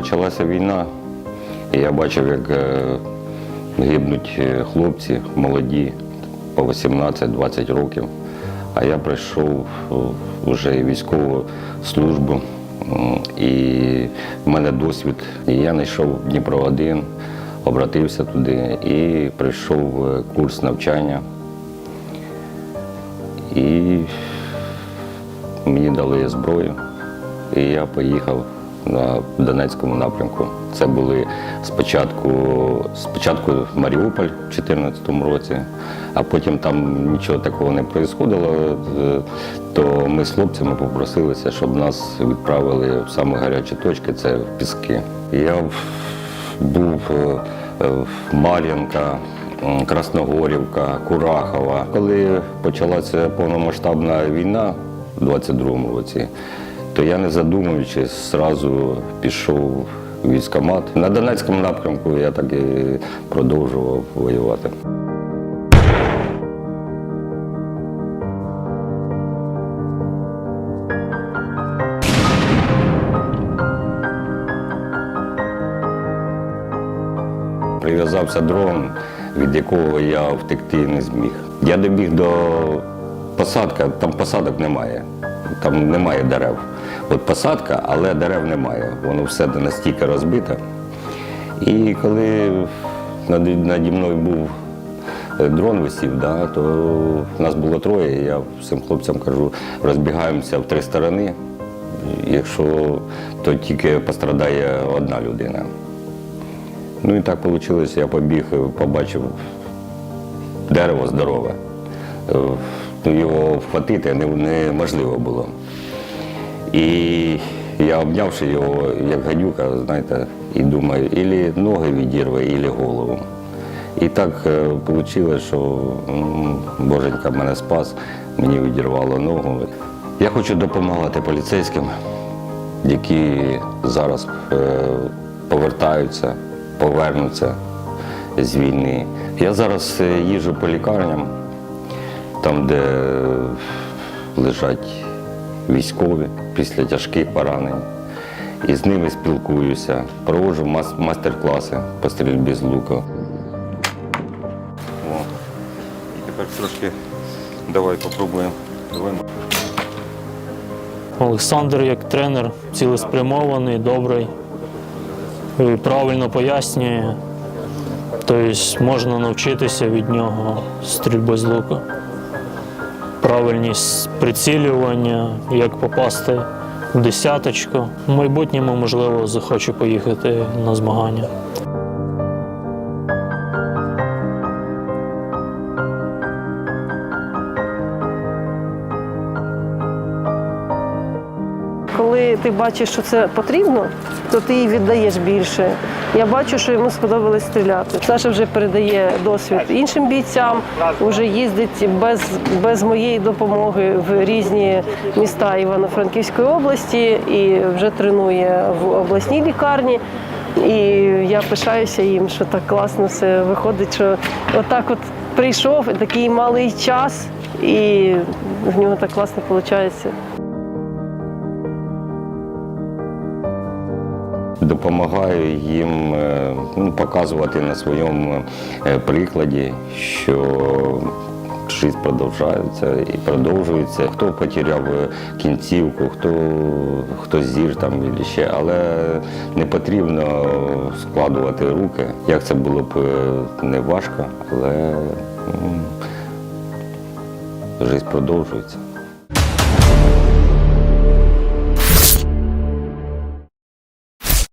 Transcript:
почалася війна, і я бачив, як е, гибнуть е, хлопці молоді по 18-20 років. А я прийшов вже військову службу, і в мене досвід. І я знайшов Дніпро 1 обратився туди і прийшов курс навчання. І мені дали зброю, і я поїхав на Донецькому напрямку. Це були спочатку, спочатку Маріуполь в 2014 році, а потім там нічого такого не відбувалося, то ми з хлопцями попросилися, щоб нас відправили в самі гарячі точки, це в Піски. Я був е, е, в Мар'їнка, Красногорівка, Курахова. Коли почалася повномасштабна війна у 22-му році, то я не задумуючись, зразу пішов в військкомат. На Донецькому напрямку я так і продовжував воювати. Прив'язався дрон, від якого я втекти не зміг. Я добіг до посадки, там посадок немає, там немає дерев. От посадка, але дерев немає. Воно все настільки розбите. І коли наді, мною був е, дрон висів, да, то нас було троє. Я всім хлопцям кажу, розбігаємося в три сторони. Якщо то тільки пострадає одна людина. Ну і так вийшло, я побіг, побачив дерево здорове. Е, Його вхватити неможливо було. І я обнявши його, як гадюка, знаєте, і думаю, ілі ноги відірве, ілі голову. І так вийшло, що боженька мене спас, мені відірвало ногу. Я хочу допомагати поліцейським, які зараз е, повертаються, повернуться з війни. Я зараз е, їжджу по лікарням, там, де лежать військові після тяжких поранень. І з ними спілкуюся, проводжу майстер-класи по стрільбі з лука. О, і тепер трошки давай попробуємо. Давай. Олександр як тренер цілеспрямований, добрий, і правильно пояснює. Тобто можна навчитися від нього стрільби з лука. Правильність прицілювання, як попасти в десяточку. В майбутньому, можливо, захочу поїхати на змагання. Коли ти бачиш, що це потрібно, то ти їй віддаєш більше. Я бачу, що йому сподобалось стріляти. Саша вже передає досвід іншим бійцям, вже їздить без, без моєї допомоги в різні міста Івано-Франківської області і вже тренує в обласній лікарні. І я пишаюся їм, що так класно все виходить, що отак от прийшов такий малий час, і в нього так класно виходить. Допомагаю їм е, ну, показувати на своєму е, прикладі, що життя продовжується і продовжується. Хто потеряв е, кінцівку, хто, хто зір там і ще, але не потрібно складувати руки. Як це було б не важко, але м, життя продовжується.